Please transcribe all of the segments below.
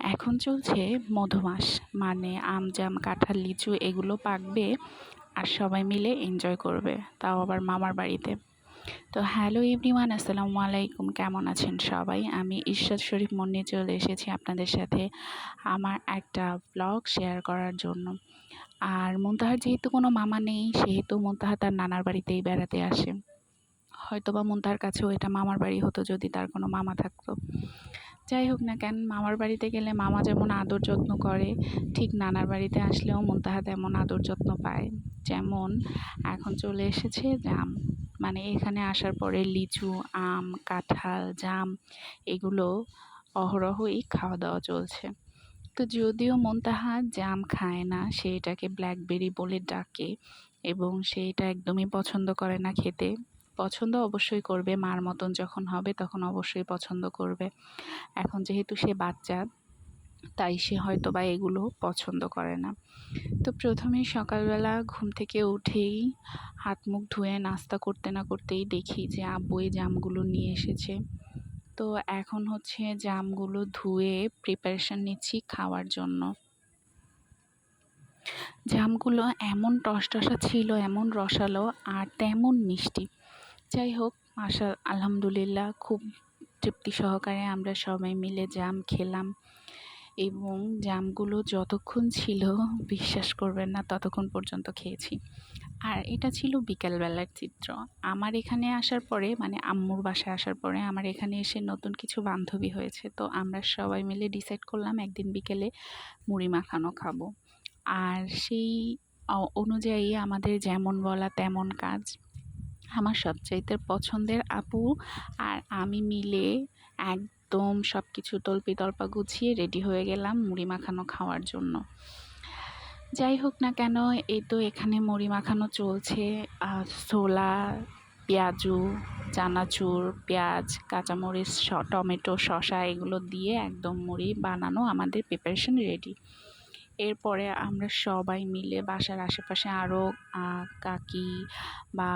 এখন চলছে মধুমাস মানে আম, জাম, কাঁঠাল, লিচু এগুলো পাকবে আর সবাই মিলে এনজয় করবে, তাও আবার মামার বাড়িতে। তো হ্যালো এভরিওয়ান আসসালামু আলাইকুম, কেমন আছেন সবাই? আমি ঈশ্বর শরীফ মন্নি চলে এসেছি আপনাদের সাথে আমার একটা ব্লগ শেয়ার করার জন্য। আর মুনতাহার যেহেতু কোনো মামা নেই, সেহেতু মুনতাহা তার নানার বাড়িতেই বেড়াতে আসে। হয়তো বা মুনতাহার কাছেও এটা মামার বাড়ি হতো যদি তার কোনো মামা থাকতো। যাই হোক না কেন, মামার বাড়িতে গেলে মামা যেমন আদর যত্ন করে, ঠিক নানার বাড়িতে আসলেও মুনতাহা তেমন আদর যত্ন পায়। যেমন এখন চলে এসেছে জাম মানে এখানে আসার পরে লিচু, আম, কাঁঠাল, জাম এগুলো অহরহই খাওয়া দাওয়া চলছে। তো যদিও মন্তাহা জাম খায় না, সে এটাকে ব্ল্যাকবেরি বলে ডাকে এবং সে এটা একদমই পছন্দ করে না খেতে। পছন্দ অবশ্যই করবে। মার মতন যখন হবে তখন অবশ্যই পছন্দ করবে। এখন যেহেতু সে বাচ্চা, তাই সে হয়তো বা এগুলো পছন্দ করে না। তো প্রথমেই সকালবেলা ঘুম থেকে উঠেই হাত মুখ ধুয়ে নাস্তা করতে না করতেই দেখি যে আব্বু এই জামগুলো নিয়ে এসেছে। তো এখন হচ্ছে জামগুলো ধুয়ে প্রিপারেশান নিচ্ছি খাওয়ার জন্য। জামগুলো এমন টসটসা ছিল, এমন রসালো আর তেমন মিষ্টি। যাই হোক, আশা, আলহামদুলিল্লাহ খুব তৃপ্তি সহকারে আমরা সবাই মিলে জাম খেলাম এবং জামগুলো যতক্ষণ ছিল, বিশ্বাস করবেন না, ততক্ষণ পর্যন্ত খেয়েছি। আর এটা ছিল বিকেলবেলার চিত্র। আমার এখানে আসার পরে মানে আম্মুর বাসায় আসার পরে, আমার এখানে এসে নতুন কিছু বান্ধবী হয়েছে। তো আমরা সবাই মিলে ডিসাইড করলাম, একদিন বিকেলে মুড়ি মাখানো খাব। আর সেই অনুযায়ী আমাদের যেমন বলা তেমন কাজ আমার সবচাইতে পছন্দের আপু আর আমি মিলে একদম সব কিছু তল্পি তল্পা গুছিয়ে রেডি হয়ে গেলাম মুড়ি মাখানো খাওয়ার জন্য। যাই হোক না কেন, এই তো এখানে মুড়ি মাখানো চলছে। ছোলা, পেঁয়াজু, চানাচুর, পেঁয়াজ, কাঁচামরিচ টমেটো, শসা এগুলো দিয়ে একদম মুড়ি বানানো আমাদের প্রিপারেশন রেডি এরপরে আমরা সবাই মিলে বাসার আশেপাশে আরও কাকি বা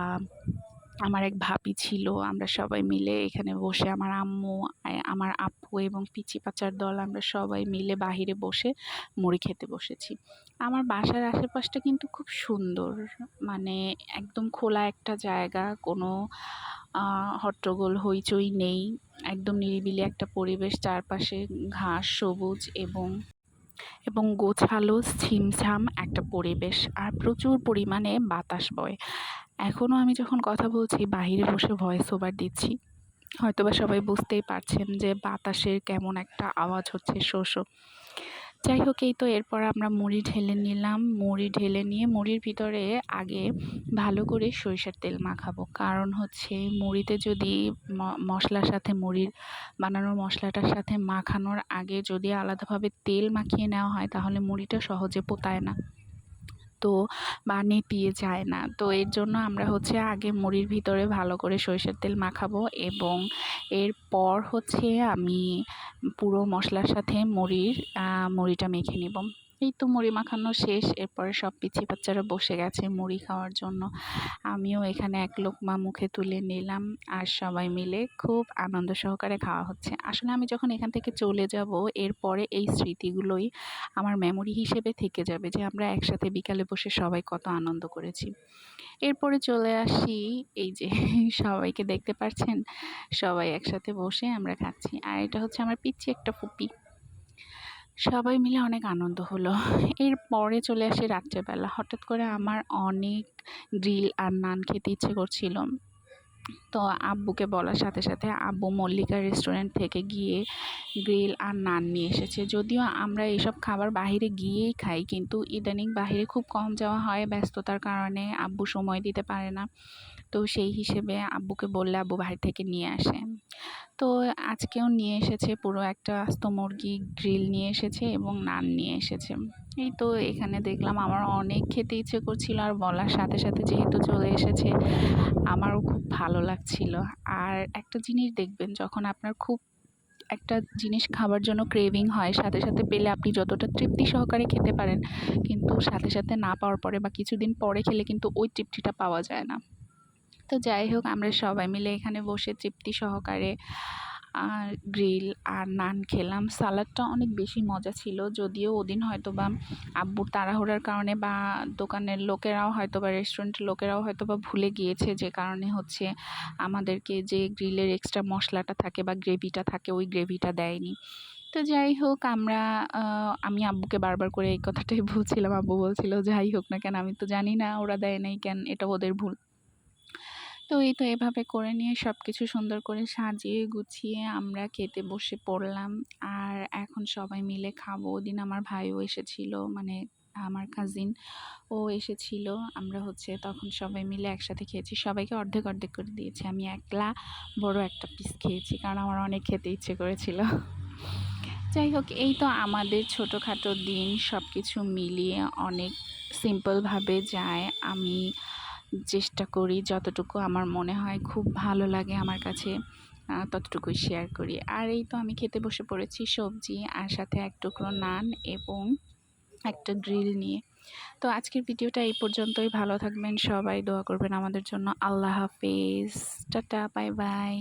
আমার এক ভাবি ছিল, আমরা সবাই মিলে এখানে বসে, আমার আম্মু আমার আপু এবং পিচি পাচার দল, আমরা সবাই মিলে বাহিরে বসে মুড়ি খেতে বসেছি। আমার বাসার আশেপাশটা কিন্তু খুব সুন্দর মানে একদম খোলা একটা জায়গা, কোনো হট্টগোল হইচই নেই, একদম নিরিবিলি একটা পরিবেশ, চারপাশে ঘাস সবুজ এবং এবং গোছালো, ছিমছাম একটা পরিবেশ আর প্রচুর পরিমাণে বাতাস বয়। এখনও আমি যখন কথা বলছি, বাহিরে বসে ভয়েস ওভার দিচ্ছি, হয়তোবা সবাই বুঝতেই পারছেন যে বাতাসের কেমন একটা আওয়াজ হচ্ছে শো শো। যাই হোক, এই তো এরপর আমরা মুড়ি ঢেলে নিলাম। মুড়ি ঢেলে নিয়ে মুড়ির ভিতরে আগে ভালো করে সরিষার তেল মাখাবো। কারণ হচ্ছে মুড়িতে যদি মশলার সাথে মুড়ির বানানোর মশলাটার সাথে মাখানোর আগে যদি আলাদাভাবে তেল মাখিয়ে নেওয়া হয়, তাহলে মুড়িটা সহজে পোতায় না। তো বা নেতিয়ে যায় না। তো এর জন্য আমরা হচ্ছে আগে মুড়ির ভিতরে ভালো করে সরিষার তেল মাখাবো এবং এরপর হচ্ছে আমি পুরো মশলার সাথে মুড়ির মুড়িটা মেখে নেব। এই তো মুড়ি মাখানো শেষ। এরপরে সব পিচি বাচ্চারা বসে গেছে মুড়ি খাওয়ার জন্য। আমিও এখানে এক লোকমা মুখে তুলে নিলাম আর সবাই মিলে খুব আনন্দ সহকারে খাওয়া হচ্ছে। আসলে আমি যখন এখান থেকে চলে যাব, এরপরে এই স্মৃতিগুলোই আমার মেমোরি হিসেবে থেকে যাবে যে আমরা একসাথে বিকালে বসে সবাই কত আনন্দ করেছি। এরপরে চলে আসি, এই যে সবাইকে দেখতে পাচ্ছেন সবাই একসাথে বসে আমরা খাচ্ছি। আর এটা হচ্ছে আমার পিচ্ছি একটা ফুপি। সবাই মিলে অনেক আনন্দ হলো। এর পরে চলে আসি রাত্রেবেলা। হঠাৎ করে আমার অনেক গ্রিল আর নান খেতে ইচ্ছে করছিল। তো আব্বুকে বলার সাথে সাথে আব্বু মল্লিকা রেস্টুরেন্ট থেকে গিয়ে গ্রিল আর নান নিয়ে এসেছে। যদিও আমরা এসব খাবার বাহিরে গিয়েই খাই, কিন্তু ইদানিং বাহিরে খুব কম যাওয়া হয় ব্যস্ততার কারণে আব্বু সময় দিতে পারে না। তো সেই হিসেবে আব্বুকে বললে আব্বু বাহির থেকে নিয়ে আসে। তো আজকেও নিয়ে এসেছে পুরো একটা আস্ত মুরগি গ্রিল নিয়ে এসেছে এবং নান নিয়ে এসেছে। এই তো এখানে দেখলাম আমার অনেক খেতে ইচ্ছে করছিল আর বলার সাথে সাথে যেহেতু চলে এসেছে, আমারও খুব ভালো লাগছিল। আর একটা জিনিস দেখবেন, যখন আপনার খুব একটা জিনিস খাবার জন্য ক্রেভিং হয়, সাথে সাথে পেলে আপনি যতটা তৃপ্তি সহকারে খেতে পারেন, কিন্তু সাথে সাথে না পাওয়ার পরে বা কিছুদিন পরে খেলে কিন্তু ওই তৃপ্তিটা পাওয়া যায় না। তো যাই হোক, আমরা সবাই মিলে এখানে বসে তৃপ্তি সহকারে গ্রিল আর নান খেলাম। সালাডটা অনেক বেশি মজা ছিল, যদিও ওদিন হয়তো বা আব্বুর তাড়াহুড়ার কারণে বা দোকানের লোকেরাও হয়তো বা রেস্টুরেন্টের লোকেরাও হয়তো বা ভুলে গিয়েছে, যে কারণে হচ্ছে আমাদেরকে যে গ্রিলের এক্সট্রা মশলাটা থাকে বা গ্রেভিটা থাকে, ওই গ্রেভিটা দেয়নি। তো যাই হোক, আমরা আমি আব্বুকে বারবার করে এই কথাটাই বলছিলাম। আব্বু বলছিল, যাই হোক না কেন, আমি তো জানি না ওরা দেয় নাই কেন, এটা ওদের ভুল। তো এই তো এভাবে করে নিয়ে সব কিছু সুন্দর করে সাজিয়ে গুছিয়ে আমরা খেতে বসে পড়লাম। আর এখন সবাই মিলে খাব। ওদিন আমার ভাইও এসেছিল মানে আমার কাজিন ও এসেছিল। আমরা হচ্ছে তখন সবাই মিলে একসাথে খেয়েছি। সবাইকে অর্ধেক অর্ধেক করে দিয়েছি। আমি একলা বড় একটা পিস খেয়েছি, কারণ আমার অনেক খেতে ইচ্ছে করেছিল। যাই হোক, এই তো আমাদের ছোটোখাটো দিন সব কিছু মিলিয়ে অনেক সিম্পলভাবে যায়। আমি চেষ্টা করি যতটুকু আমার মনে হয় খুব ভালো লাগে আমার কাছে ততটুকুই শেয়ার করি। আর এই তো আমি খেতে বসে পড়েছি সবজি আর সাথে এক টুকরো নান এবং একটা গ্রিল নিয়ে। তো আজকের ভিডিওটা এই পর্যন্তই। ভালো থাকবেন সবাই, দোয়া করবেন আমাদের জন্য। আল্লাহ হাফেজ। Tata, bye bye.